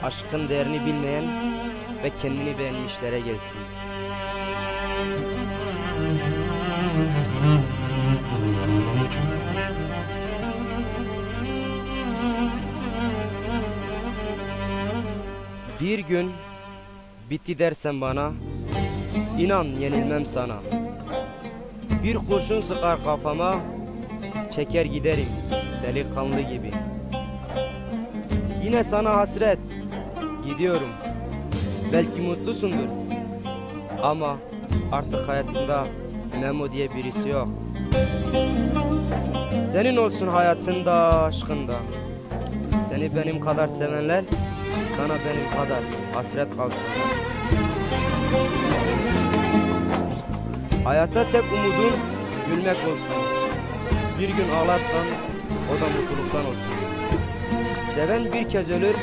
hakkın değerini bilmeyen ve kendini beğenmişlere gelsin. Bir gün bitti dersen bana, inan yenilmem sana. Bir kurşun sıkar kafama, çeker giderim delikanlı gibi. Yine sana hasret, gidiyorum. Belki mutlusundur. Ama artık hayatında Memo diye birisi yok. Senin olsun hayatında, aşkında. Seni benim kadar sevenler, sana benim kadar hasret kalsınlar. Hayatta tek umudun gülmek olsun. Bir gün ağlarsan o da mutluluktan olsun. Seven bir kez ölür,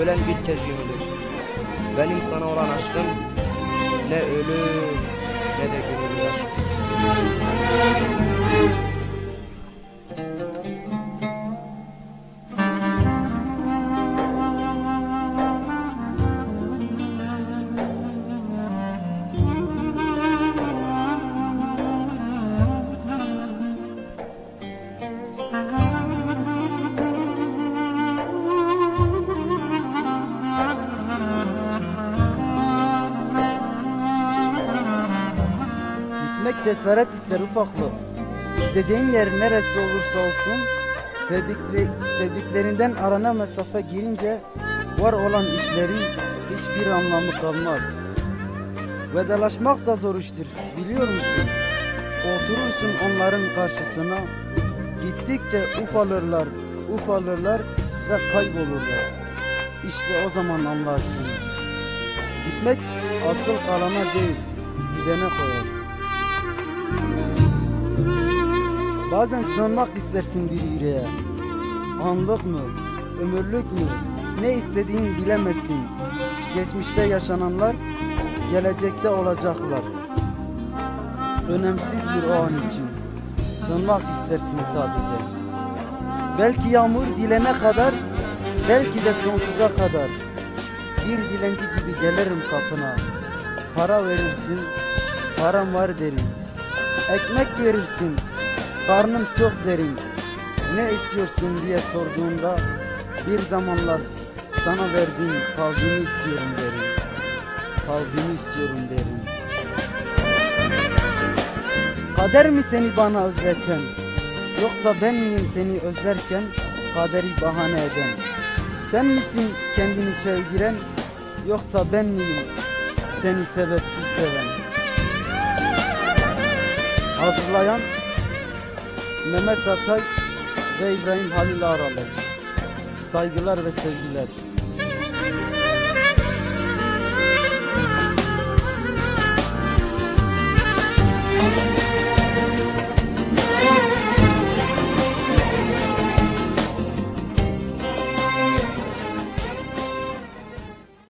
ölen bir kez gömülür. Benim sana olan aşkım ne ölür ne de gömülür aşkım. Cesaret ister ufaklı. Gideceğin yer neresi olursa olsun sevdikli, sevdiklerinden arana mesafe girince var olan işlerin hiçbir anlamı kalmaz. Vedalaşmak da zor iştir biliyor musun? Oturursun onların karşısına gittikçe ufalırlar, ufalırlar ve kaybolurlar. İşte o zaman anlarsın. Gitmek asıl kalana değil, gidene koyar. Bazen sığınmak istersin bir yüreğe. Anlık mı, ömürlük mü, ne istediğini bilemezsin. Geçmişte yaşananlar, gelecekte olacaklar. Önemsizdir o an için. Sığınmak istersin sadece. Belki yağmur dilene kadar, belki de sonsuza kadar. Bir dilenci gibi gelirim kapına. Para verirsin, param var derim. Ekmek verirsin, karnım çok derim. Ne istiyorsun diye sorduğunda bir zamanlar sana verdiğim kalbimi istiyorum derim. Kalbimi istiyorum derim. Kader mi seni bana özleten? Yoksa ben miyim seni özlerken kaderi bahane eden? Sen misin kendini sevdiren? Yoksa ben miyim seni sebepsiz seven? Hazırlayan Mehmet Atay ve İbrahim Halil Aralı. Saygılar ve sevgiler.